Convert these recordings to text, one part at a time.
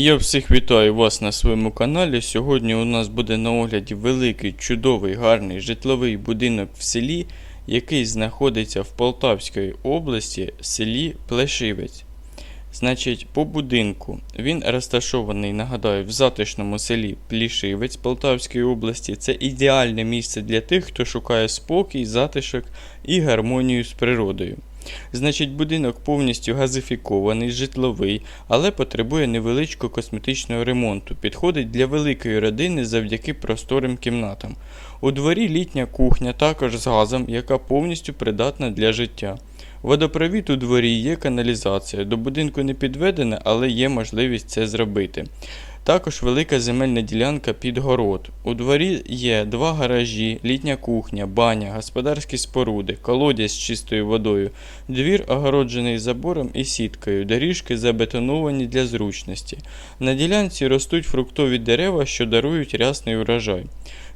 Я всіх вітаю вас на своєму каналі. Сьогодні у нас буде на огляді великий, чудовий, гарний житловий будинок в селі, який знаходиться в Полтавській області, селі Плешивець. Значить, по будинку він розташований, нагадаю, в затишному селі Плішивець Полтавської області. Це ідеальне місце для тих, хто шукає спокій, затишок і гармонію з природою. Значить, будинок повністю газифікований, житловий, але потребує невеличкого косметичного ремонту. Підходить для великої родини завдяки просторим кімнатам. У дворі літня кухня, також з газом, яка повністю придатна для життя. Водопровід у дворі є каналізація. До будинку не підведена, але є можливість це зробити. Також велика земельна ділянка під город. У дворі є два гаражі, літня кухня, баня, господарські споруди, колодязь з чистою водою, двір огороджений забором і сіткою, доріжки забетоновані для зручності. На ділянці ростуть фруктові дерева, що дарують рясний урожай.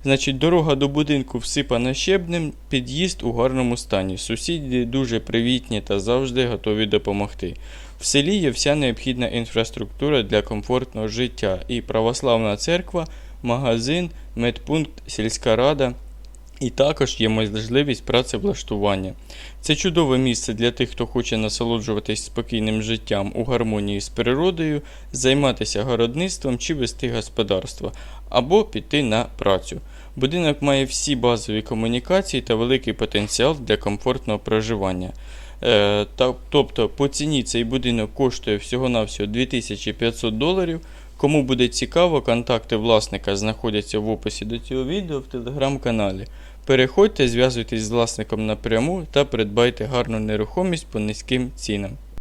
Значить, дорога до будинку всипана щебнем, під'їзд у гарному стані. Сусіди дуже привітні та завжди готові допомогти. В селі є вся необхідна інфраструктура для комфортного життя і православна церква, магазин, медпункт, сільська рада. І також є можливість працевлаштування. Це чудове місце для тих, хто хоче насолоджуватись спокійним життям у гармонії з природою, займатися городництвом чи вести господарство, або піти на працю. Будинок має всі базові комунікації та великий потенціал для комфортного проживання. Е, тобто по ціні цей будинок коштує всього-навсього 2500 доларів. Кому буде цікаво, контакти власника знаходяться в описі до цього відео в телеграм-каналі. Переходьте, зв'язуйтесь з власником напряму та придбайте гарну нерухомість по низьким цінам.